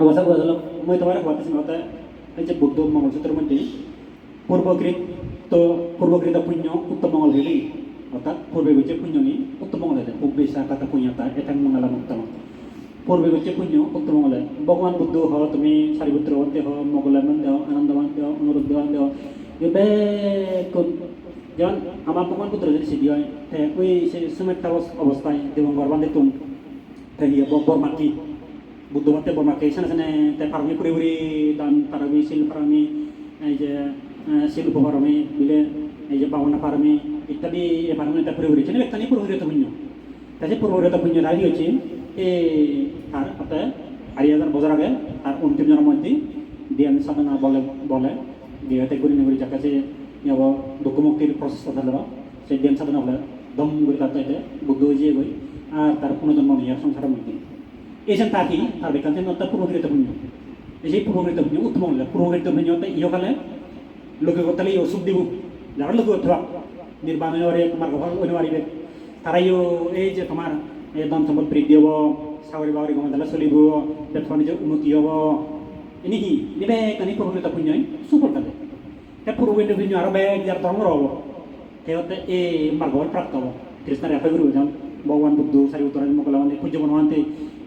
अवस्था बदल মই তোমার কথা শুনতে এই যে বুদ্ধ মঙ্গলসূত্রের মধ্যে পূর্বকৃত তো পূর্বকৃত পুণ্য উত্তম মঙ্গল হইলি অর্থাৎ পূর্বে গেছে পুণ্য নি উত্তম মঙ্গল হইতে উদ্দেশ্যা কথা পুণ্যতা এটা মঙ্গলাম উত্তম পূর্বে গেছে পুণ্য উত্তম মঙ্গল ভগবান বুদ্ধ হ তুমি সারিপুত্র বন্তে হ মঙ্গলানন্দ দেও আনন্দবান দেও অনুরুদ্ধবান দেও এবে কোন যেমন আমার ভগবান পুত্র যদি সিদ্ধি হয় ওই সে সুমেট অবস্থায় দেবং গর্বান দেখুন তাই বর্মাটি বুদ্ধবাতে বর্মাকে এখানে এখানে তাই ফার্মি করে করে দান ফার্মি শিল ফার্মি এই যে শিল উপফার্মি বিলে, এই যে পাওনা ফার্মি ইত্যাদি এই ফার্মি এটা করে করে এটা নিয়ে পুরোহিত পুণ্য তাই পুরোহিত পুণ্য দাঁড়িয়ে হচ্ছে এই আর তাতে হারিয়াজার বজার আগে আর অন্তিম জনের মধ্যে ধ্যান সাধনা বলে বলে। বিয়েতে করে নিয়ে যার কাছে ইয়াব দুঃখ মুক্তির প্রচেষ্টা থাকলে সেই ধ্যান সাধনা বলে, দম তার চাইতে বুদ্ধ হয়ে গই। আর তার পুনর্জন্ম নিয়ে সংসারের মধ্যে এসেন তাকি আর বেকান তার পুরোহিত পুণ্য এই যে পুরোহিত পুণ্য উত্তম হলে পুরোহিত পুণ্য ইহকালে লোকে করতে ইয়ে সুখ দিব। যারা লোকে করতে নির্বাণ হয়ে তোমার ঘর অন্য পারিবে। তারাইও এই যে তোমার, এই ধন সম্পদ বৃদ্ধি হব চাকরি বাকরি গমতালে চলিব ব্যবসা বাণিজ্য উন্নতি হব। এনেকি নিবে কানি পুরোহিত পুণ্যই সুফল থাকে তে পুরোহিত পুণ্য আৰু বেগ যাৰ ধৰ্মৰ হ'ব। সিহঁতে এই মাৰ্গত প্ৰাপ্ত হ'ব। কৃষ্ণৰ এফাই গুৰু যাম ভগৱান বুদ্ধ চাৰি উত্তৰা মোকলাবান্তি সূৰ্য বনোৱান্তি ইনিবে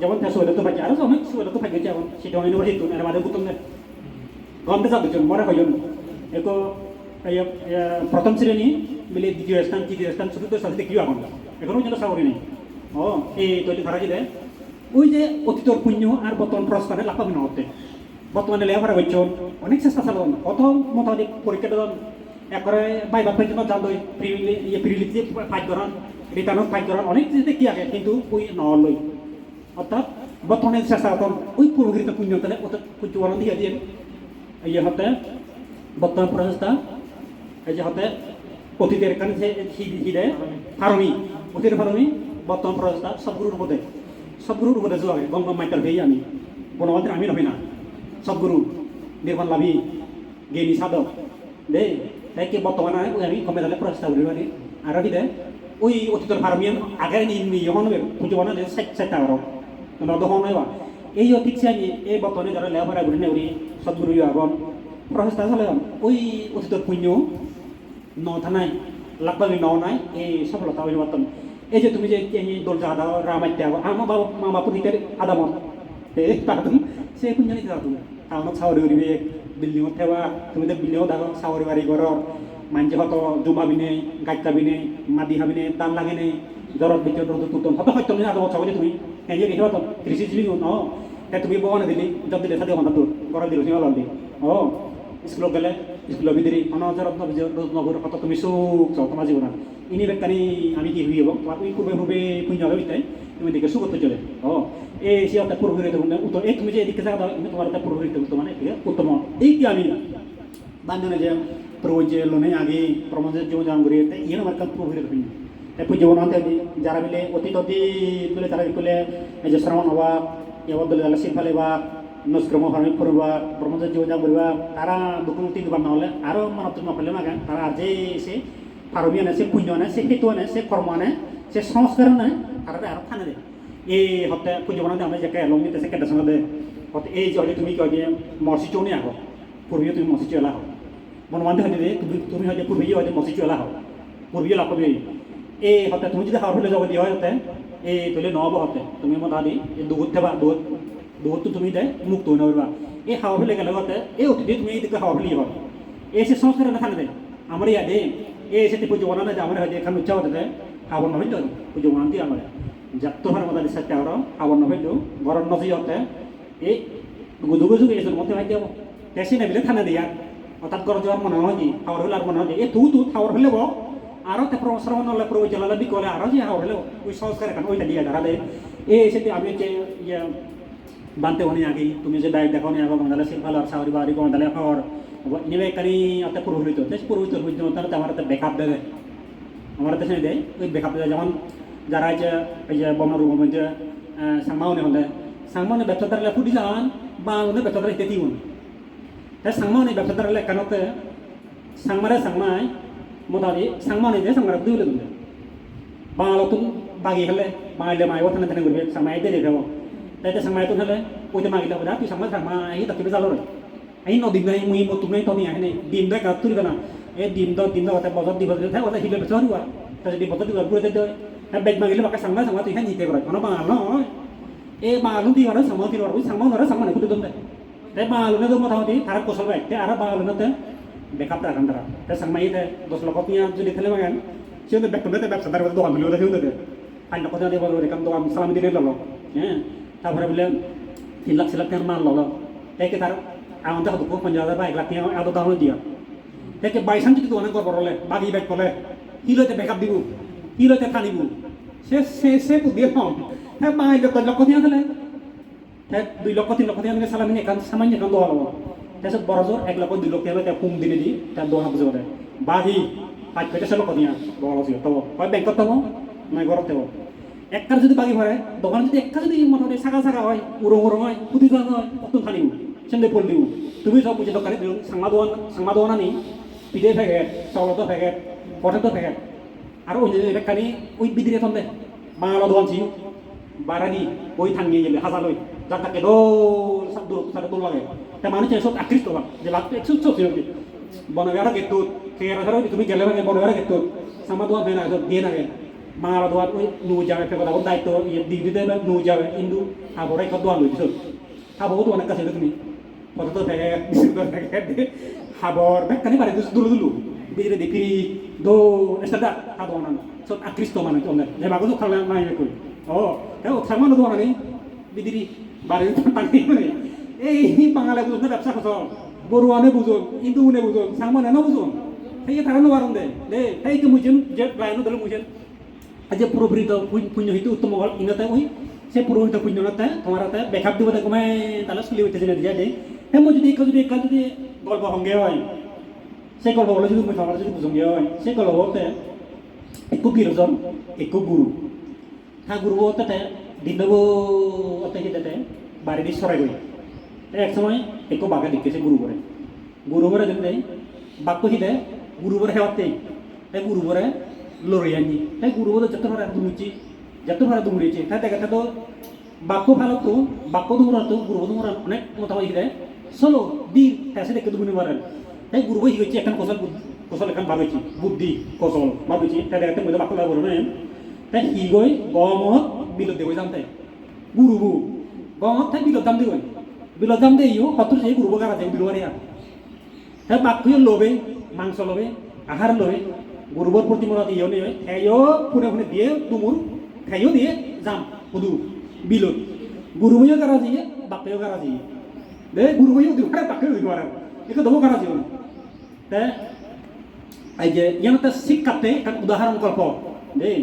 যেমন তার সুবিধা তো পাইছে আরও অনেক সুবিধা তো পাইছে এখন সেটা অনেক বড় হিত এর মাঝে বুতম গমতে যাবে মনে হয় এক প্রথম শ্রেণি মিলে দ্বিতীয় স্থান তৃতীয় স্থান চতুর্থ স্থান কি এখন এখনও যেন সাগরী নেই ও এই তৈরি ধরা যায় ওই যে অতীতর পুণ্য আর বর্তমান প্রস্থানে লাভ পাবে না হতে বর্তমানে লেখাপড়া করছ অনেক চেষ্টা চালান কত মোটামুটি পরীক্ষা দেন একবারে বাইবার পর্যন্ত জান দই ইয়ে প্রিলিতে ফাইট করান রিটার্নত ফাইট করান অনেক জিনিস কি আগে কিন্তু ওই নলই অর্থাৎ বর্তমানে করতাম ওই পুণ্য তাহলে অর্থাৎ কুচুয়ারণ দিয়ে দিয়ে। ইয়ে হতে বর্তমান প্রচেষ্টা, এই যে হতে অতীতের কারণে হিদে ফারমি, অতীতের ফারমি, বর্তমান প্রচেষ্টা সবগুরুর উপদে সবগুরুর উপদে যোৱা গম গম মাইকেল ভেই আমি বনবাদের আমি নহয় না। সবগুরু নির্মাণ লাভি, জ্ঞানী সাধক, দে তাই কি বর্তমানে আমি কমে তাহলে প্রচেষ্টা করি পারি আর দে। ওই অতীতের ফার্মিয়ান আগে নি নি হন পুজো বানা দে সাইট সাইট আরও নদ হন বা এই অতীত চাই এই বর্তমানে যারা লেখাপড়া করি নেউরি সদগুরু আগন প্রচেষ্টা চালে ওই অতীতের পুণ্য ন থানাই লাগবাবি ন নাই এই সফলতা পারতাম এই যে তুমি যে দরজা আদা রামাইতে আগো আমার বাবা, মামা পুনিতের আদামত এই তাতুম সে পুণ্য নিতে তাতুম টাউনত চাউরি উরিবে বিল্ডিঙত থেবা তুমি তো বিল্ডিঙত দাগ চাউরি বাড়ি ঘৰৰ মাঞ্জি হত, জুমা বিনে, গাইতা বিনে মাদি হাবিনে দান লাগে নে ভিতৰত ৰ'দত তুতম হত সত্য নে আদমত এনে কি হত কৃষি জীবি ন তে তুমি বগনে দিলি জব দিলে সাদি ঘণ্টা তোর ঘৰত দিলো সিমাল দি অ স্কুলত গেলে স্কুলৰ ভিতৰি অনজৰত নগৰ কত তুমি সুখ চাও তোমাৰ জীৱনত ইনি বেকানি আমি কি হইব তোমার ওই পূর্বে পূর্বে পুণ্য হবে তাই তুমি দেখে সুগত চলে ও এই সে একটা পুরোহিত উত্তম এই তুমি যে এদিকে যাও তুমি তোমার একটা পুরোহিত উত্তম মানে উত্তম এই কি আমি বান্ধনে যে প্রভুজে লোনে আগে প্রমোদের জীবন জান তাই ইয়ে আমার কাল পুরোহিত পুণ্য তাই পুজো বনাতে যারা মিলে অতীত অতীত বলে তারা বলে এই যে শ্রমণ হওয়া, এবার দলে দলে শিব ফেলে বা নস্ক্রম হরমি করবা ব্রহ্মচর্য জীবন যাপন করবা, তারা দুঃখমুক্তি দিবার নহলে আরও মানব নকলে মাগান তারা আজে এসে পারবি আনে, সে পুণ্য আনে, সে হেতু আনে, সে কর্ম আনে, সে সংস্কার আনে তারা আরও থানে দে। এই হতে পুজো বানাতে আমরা যাকে লং নিতে সে কেটে সঙ্গে হতে এই যে তুমি যে মর্সি চৌনি আহ, পূর্বীয় তুমি মর্সি চলা হও বনবান্ধে হয়তো তুমি তুমি হয়তো পূর্বীয় হয়তো মর্সি চলা হও পূর্বীয় লাভ হতে তুমি যদি হাওড় হলে জগতি হয় হতে, এই তুলে নহব হতে। তুমি মত আদি এই দুগুত থেবা দুগুত দুগুতটো তুমি দে মুক্ত হৈ নকৰিবা এই হাওড় হলে গেলে হতে এই অতিথি তুমি এইদিকে হাওড় হলি হয়। এই সে সংস্কার নাথানে দে আমার ইয়াদে এই সেটি পুজো বানানো যে আমার হয়তো এখানে উচ্চা হতে খাবার নহইতো পুজো বানাতে আমার যাত্তো হার মতো দিচ্ছে তেওর খাবার নহইতো গরম নজি হতে, এই গুদু গুজু গেছিল মতে ভাই দেব তেসি নেবিলে থানা দিয়া অর্থাৎ গরম যাওয়ার মনে হয় খাবার হলে আর মনে হয় এ তু তু খাবার হলে বো আরও তে প্রশ্রবণ হলে প্রভু জলালে বিকলে আরও যে হলে ওই সংস্কার এখানে ওইটা দিয়ে দাঁড়া দেয় এই সেটি আমি যে ইয়ে tumi je dai dekho ni aba mangala silpal ar sauri bari ko mandale hor ini be kani ate purohito tes purohito hujjo tar tamara te backup de আমার দেশে দেয় ওই বেকআপ দেয় যেমন যারা যে এই যে বোমা রুম মধ্যে সাংমাউনে হলে সাংমাউনে ব্যবসাদারলে ফুটি যান বাংলাদেশে ব্যবসাদার ইত্যাদি উন তাই সাংমাউনে ব্যবসাদারলে কানতে সাংমারে সাংমাই সাংমাউনে যে সাংমারে ফুটি হলে তুমি বাংলা তুমি বাগি হলে বাঙালি মাই ওখানে থানে করবে সাংমাই দিয়ে দেব তাই তো সাংমাই তো হলে ওই যে মাগিলা বলে তুই সাংমাই সাংমাই তাকে জালো রে এই নদী নাই মুই তুমি তুমি আহে ডিম দেয় কাজ তুলি না এই ডিম দাও ডিম দাও তাতে বজত দিব তাই ওটা হিলে বেচা দিবা তাই যদি বজত দিবা পুরো দেয় হ্যাঁ বেগ মাগিলে বাকা সাংমা সাংমা তুই হ্যাঁ নিতে করে কোনো বাঙাল নয় এই বাঙালু দিয়ে সাংমা দিয়ে সাংমা ওরা সাংমা নেই কুটুম দেয় তাই বাঙালুনে তো মোটামুটি তারা কৌশল বাইতে আর বাঙালুনেতে বেকআপ রাখান তারা। তাই সাংমা ইতে দশ লক্ষ পিঁয়া যদি খেলে মাগান, সে তো বেক করতে ব্যবসা তার দোকান মিলিয়ে দেখে দেবে। আইন লক্ষ দিয়ে বলব এরকম দোকান সালামি দিলে ললো। হ্যাঁ? তারপরে বলে তিন লাখ লাখ টাকার মাল ললো। তাই তার আমাদের হতো পঞ্চাশ হাজার বা এক লাখ টাকা এত দাম দিয়া। তাকে বাইসান যদি দোকানে করব রলে বাগি বাইক করলে হিলতে বেকআপ দিব? হিলতে টানিব সে সে সে বুদ্ধি হম হ্যাঁ মাই লক্ষ দিয়া দিলে হ্যাঁ দুই লক্ষ, তিন লক্ষ দিয়া দিলে সালামিন একান সামান্য একান দোয়া লব এক লক্ষ দুই লক্ষ হ'লে তেওঁ কুম দিনে দি তেওঁ দোৱা বুজি পালে বাহি পাঁচ পঁয়ত্ৰিছ লক্ষ দিয়া দোৱা লছি তব। হয় বেংকত তব নাই ঘৰত তব একটার যদি বাকি ভরে দোকানে যদি একটা যদি মোটামুটি ছাগা ছাগা হয় উরং উরং হয় দোকান হয় কত খানিব সেন্দে পড় দিব তুমি সব বুঝে দোকানে দিও সাংমা দোকান সাংমা দোকান আনি, পিঠে প্যাকেট চাউলতো প্যাকেট পটেটো প্যাকেট আর ওই যে কানি ওই বিদিরে থন্দে বাংলা দোকান ছিল বারানি ওই থাঙ্গিয়ে গেলে হাজার লই যার তাকে দোল সব দূর সাথে দোল লাগে তা মানুষ সব আকৃষ্ট হলাম যে লাগতো একশো সব ছিল বনগারা গেতো কেরা ধরো তুমি গেলে মানে বনগারা গেতো সামা দোয়া ফেনা দিয়ে নাগে বাংলা দোয়া ওই নু যাবে ফেরত আবার দায়িত্ব ইয়ে দিক দিতে নু যাবে কিন্তু আবরাই কত দোয়া লইছ হাবও তো অনেক কাছে তুমি কত তো প্যাকেট বিস্কুট প্যাকেট হাবর ব্যাগখানি বাড়ি দুলু দুলু বিজরে দেখি দো এসটা হাবো না সব আকৃষ্ট মানে তোমরা যে তো খালা নাই কই ও কেউ সামান্য দোয়া নেই বিদিরি বাড়ি মানে এই বাঙালি বুঝনে, ব্যবসা কত বড়ুয়ানে বুঝুন, ইন্দুনে বুঝুন সাংমানে না বুঝুন। সেই তারা নোয়ারন দে দে, সেই তো মুজেন, যে লাইনো দলে মুজেন আজ পুরোপুরিত পুণ্য হইতে উত্তম হল, ইনতে ওই, সে পুরোহিত পুণ্যতে তোমার হাতে বেখাপ দিব তাকে কমে তাহলে চলি না দিয়া দে। হ্যাঁ মই যদি একা যদি একা যদি গল্প সঙ্গে হয়, সে গল্প বলে যদি মই সবার যদি সঙ্গে হয়, সে গল্প বলতে, একো গিরজন একো গুরু। হ্যাঁ গুরু বলতে দিন দেবো অতে হিতে বাড়ি দিয়ে সরাই গই এক সময় একো বাঘা দেখতেছে গুরু করে গুরু করে দেখতে বাক্য হিতে গুরু করে হেওয়াতে তাই গুরু করে লড়াই আনি। তাই গুরু বলে যত ভাড়া দুমুচি যত ভাড়া দুমুড়িয়েছে তাই দেখা তো বাক্য ভালো তো বাক্য দুমুরা তো গুরু দুমুরা অনেক মোটামুটি হিতে চলো, দি হেসে দেখে দুমুনি মারেন তাই গুরু বই হয়েছে এখন কৌশল কৌশল এখন ভাবেছি বুদ্ধি কৌশল ভাবেছি তাই দেখাতে মধ্যে বাক্য লাগবো তাই সি গৈ গমত বিলত যাম তাই? গুরু বু গমত তাই বিলত যাম দেবই। বিলত যাম দে ইও সত্তর সেই গুরু বগার আছে বিলুয়ারিয়া তাই বাক্য লোভে মাংস লোভে আহার লোভে গুরুবর প্রতি মনত ইয় নেই খাইও ফুনে ফুনে দিয়ে তুমুর খাইও দিয়ে, যাম শুধু বিলত। গুরু বইও গারা দিয়ে, বাপেও গারা দিয়ে। দে গুরু বইও দিব বাপেও দিব আর একটু দেবো গারা দিয়ে তে এই যে ইয়ানতে শিক্ষাতে উদাহরণ গল্প দেই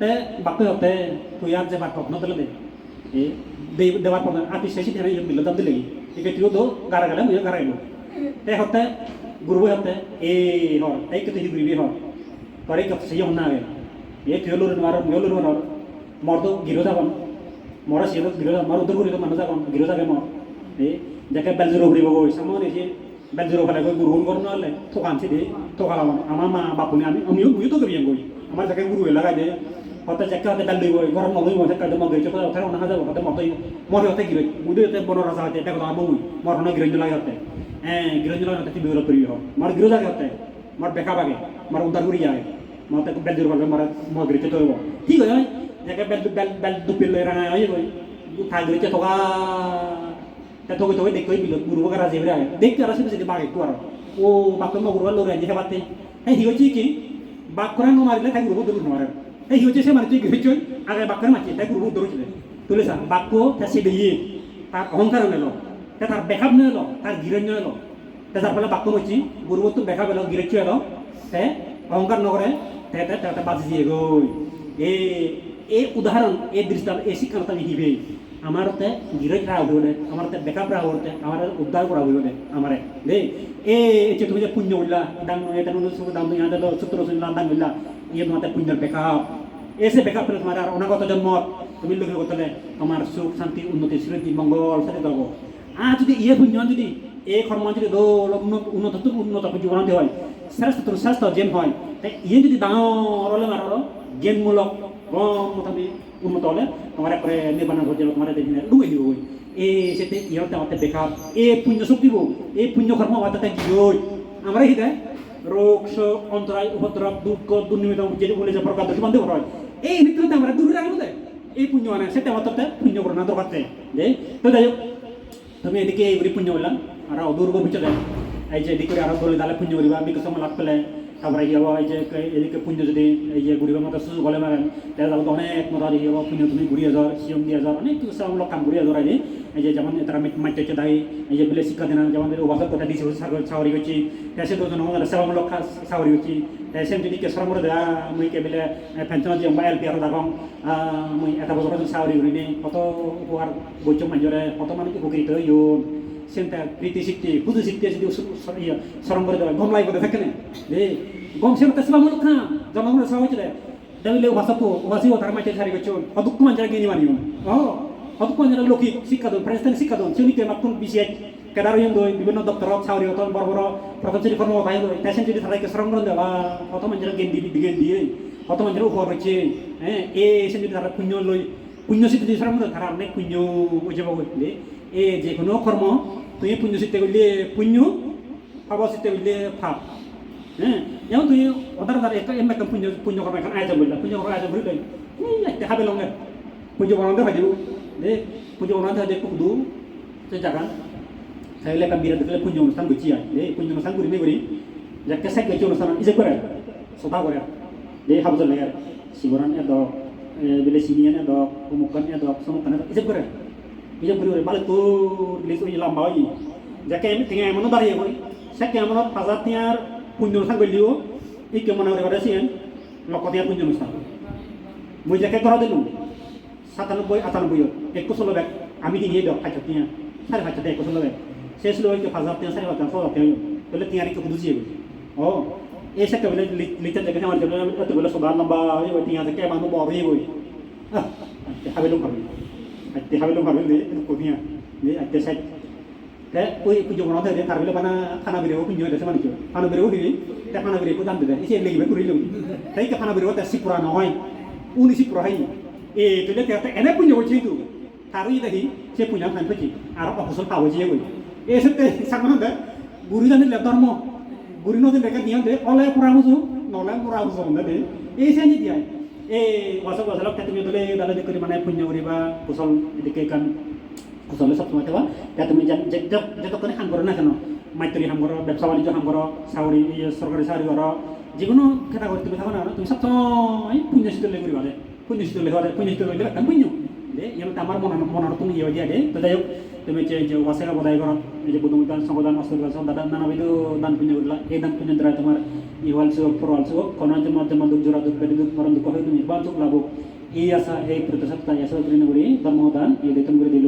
হতে তুই আর যে বাপ ন দিলে দে। এ দেই দেবার পর আতি শেষি ধরে ইয়ে মিল দাম দিলে। একে তুই তো গারা গেলে মুই গারা এলো। তে হতে গুরু বই হতে, এ হর এই কে তুই গুরু হর করে কে সেই হন না আগে এ তুই লোর মার তো গিরো যাবন। মরা সে গিরো মার উদ্ধার করি তো মানুষ যাবন। গিরো যাবে মর এ, যাকে বেলজুরো ঘুরিব গই সামনে এসে বেলজুরো ফেলে গই গুরু করুন নহলে থকানছি দে থকালাম আমার মা বাপুনি আমি, আমিও মুইও তো করি গই আমার যাকে গুরু লাগাই দে হতে যাকে হতে বেল দিব গরম নলই মতে কাজ মগ গইছে তো ওখানে না যাব হতে মতই মরে হতে গিরে মুদে হতে বড় রাজা হতে এটা কথা বই মর না গিরে লাগে হতে হ্যাঁ গিরে লাগে হতে বিরো করি হ মার গিরে লাগে হতে মার বেকা বাগে মার উদ্ধার করি যায় মতে বেল জুর বাগে মার মগ গিরে তো ঠিক হয় যাকে বেল বেল বেল দুপিল রানা হয় গই উঠা গিরে থকা তা তোকে তোকে দেখতে বিল গুরু বগার রাজি হয়ে দেখতে আর সেটা বাগে তো আর ও বাক্য মগুর লড়ে যে হেবাতে হ্যাঁ হি হচ্ছে কি বাক করা নো মারিলে তাই গুরু দূর মারে এই হচ্ছে সে মানে তুই হচ্ছে আগে বাক্যের মাছি তাই গুরু দূর ছিল তুলে সা বাক্য তা সে দিয়ে তার অহংকার নেলো তার বেখাব নেলো তার গিরঞ্জ নেলো তার ফলে বাক্য হচ্ছে গুরু তো বেখাব এলো গিরেচ্ছ এলো তে অহংকার নকরে তে তে তে বাজি দিয়ে গই এ এই উদাহরণ এই দৃষ্টান্ত এই শিক্ষাটা হিবে আমার তে গিরজ রা হইলে আমার তে বেকআপ রা হইলে আমার উদ্ধার করা হইলে আমারে দে এ যে তুমি যে পুণ্য হইলা দাম এটা দাম ইয়া দল সূত্র সুন দাম হইলা ইয়ে তোমাতে পুণ্যের বেকআপ এসে বেকআপ করে তোমার আর অনাগত জন্ম, তুমি লোকের করতে তোমার সুখ, শান্তি, উন্নতি স্মৃতি মঙ্গল সাথে দেবো আর যদি ইয়ে পুণ্য যদি এই কর্ম, যদি দৌল উন্নত উন্নত উন্নত জীবন হয়। শ্রেষ্ঠ, তোর শ্রেষ্ঠ জ্ঞান হয়। তাই ইয়ে যদি ডাঙর হলে মারো জ্ঞানমূলক গম মোটামুটি উন্নত হলে তোমার একবারে হয়ে যাবে তোমার দেখি ডুবে দিব এই সেতে ইহতে আমাদের বেকার। এই পুণ্য শক্তি বউ এই পুণ্য কর্ম আমাদের তাই আমরা হিতে রোগ, শোক, অন্তরায়, উপদ্রব, দুঃখ, দুর্নিমিত, যে বলে যে প্রকার দোষ বান্ধব হয় এই নীতিতে আমরা দূরে রাখব দেয় এই পুণ্য মানে সেটা আমাদের পুণ্য করো, না দরকার যে তো যাই হোক, তুমি এদিকে এইগুলি পুণ্য করলাম, আর অদূর ভবিষ্যতে এই যে এদিকে আরও বলে তাহলে পুণ্য করিবা বিকশ লাভ পেলে। তারপরে কি হব এই যে এদিকে পুণ্য যদি এই যে ঘুরিবার মতো সুযোগ হলে মারেন, তাহলে অনেক মতো আর হব পুণ্য তুমি ঘুরিয়ে হাজার সিয়ম দিয়ে হাজার অনেক কিছু কাম ঘুরিয়ে হাজার আগে এই যে যেমন তারা মাইতে হচ্ছে দায়ী, এই যে বিলে শিক্ষা দেনা, যেমন ওবাসের কথা দিয়েছে সাগরি করছি সে তো জন সেবামূলক সাগরি করছি সেম যদি কেসর মরে দেয়া মুই কে বিলে পেনশন বা এল পি আর দাগং মুই এটা বছর সাগরি করি নি, কত উপহার বৈচ মাজরে কত মানে উপকৃত হইও সেন্টার প্রীতি শিখতে বুঝু শিখতে যদি স্মরণ করে দেওয়া, গম লাগবে থাকে না গম সে মতো সেবা মূলক খাম জনগণের সেবা হচ্ছে দেবিলে ভাষা তো ভাষিও তার মাইতে সারি করছ অদুক্ষ মানুষের গিয়ে নিবানি ও অদুক্ষ মানুষের লৌকিক শিক্ষা দন ফ্রেস্টান শিক্ষা দন সেউনিকে মাতুন বিশেষ কেদার দই বিভিন্ন দপ্তর সাউরি অত বড় বড় প্রকল্পের কর্ম ভাই দই তেসেন যদি স্মরণ করে দেওয়া কত মানুষের জ্ঞান দিয়ে জ্ঞান দিয়ে কত মানুষের উপহার হচ্ছে হ্যাঁ এ সেন যদি তারা পুণ্য লই পুণ্য সিদ্ধি স্মরণ করে তারা অনেক পুণ্য বুঝে পাবো এ যে কোনো কর্ম তুমি পুণ্য সিদ্ধি করলে পুণ্য পাব সিদ্ধি করলে পাপ হ্যাঁ যেমন তুই ওদার দ্বারা একটা এমন একটা পুণ্য পুণ্য কর্ম এখন আয়োজন করলাম পুণ্য কর্ম আয়োজন করলে হাবে লঙ্গে পুজো বানাতে হয় দেবো দে পুজো বানাতে হয় খুব দূর সে জায়গা তাহলে একটা বিরাট দেখলে পুণ্য অনুষ্ঠান বুঝি হয় দে পুণ্য অনুষ্ঠান করি নেই করি যাকে সাইকেল অনুষ্ঠান ইসে করে সদা করে দে হাবজ লাগে শিবরান এদ বেলে সিনিয়ান এদ অমুকান এদ সমুকান এদ ইসে করে ইসে করি করে বালে তো লিস ওই লম্বা হয় যাকে আমি tinggal এমন দাঁড়িয়ে করি সে কেমন পাজার তিয়ার পুণ্য অনুষ্ঠান করলিও এই কেমন করে করে সিয়েন লকতিয়ার পুণ্য অনুষ্ঠান মই যাকে করা দিলাম সাতানব্বই আটানব্বই এক বছর ব্যাগ আমি দিয়ে দিও খাইতে তিয়া সাড়ে খাইতে এক বছর ব্যাগ শেষ লোক একটু হাজার তিয়া সাড়ে হাজার ছয় হাজার বলে তিয়ারি একটু বুঝিয়ে ও এই সাথে বলে লিটার দেখে আমার জন্য এত বলে সবার লম্বা হয়ে বই তিয়া থেকে মানুষ বড় হয়ে বই হাবে লোক ভাবি আজকে হাবে লোক ভাবি কবিয়া যে আজকে সাইড তে ওই পুজো বনা থাকে তার বলে বানা খানা বেরিয়ে পুজো হয়েছে মানে কি খানা বেরিয়ে হইবি তে খানা বেরিয়ে দাম দেবে এসে করি লবি তাই খানা বেরিয়ে তে সিপুরা নহয়। উনি সিপুরা হাই এ তুলে তে এনে পুজো হচ্ছে কিন্তু তারই দেখি সে পুজো খান পেছি আর অফসল পাওয়া যায় বই এ সত্যি সামনে দে গুরু জানিলে ধর্ম গুরু নদী লেখা নিয়ম দে অলে পুরা বুঝো নলে পুরা বুঝো দে এই সে নিদিয়া এই বছর বছর তুমি দলে দালে করে মানে পুণ্য করিবা কুশল এদিকে কান কুশলে সবসময় থাকবা তা তুমি যতক্ষণে কাম করো না কেন মাইতরি কাম করো ব্যবসা বাণিজ্য কাম করো চাকরি সরকারি চাকরি করো যিকোনো ক্যাটাগরি তুমি থাকো না তুমি সবসময় পুণ্য শীতল করিবা দে শীতল হওয়া পুণ্য শীতল হইলে একটা পুণ্য দে ইয়ার আমার মনের মনের তুমি ইয়ে দিয়া দে তো যাই হোক তুমি যে যে ওয়াসেকা বদাই করো এই যে বুদ্ধমিতান সংগদান অস্ত্র দাদা নানাবিধ দান পুণ্য করলা এই দান পুণ্য দ্বারা তোমার ইহাল সুখ ফরওয়াল সুখ জন্ম জন্ম দুঃখ জোড়া দুঃখ পেটে দুঃখ মরণ দুঃখ হয়তো নির্বাণ সুখ লাভ এই আশা এই প্রত্যাশা তাই আশা করি নগরী ধর্মদান এই বেতন করে দিল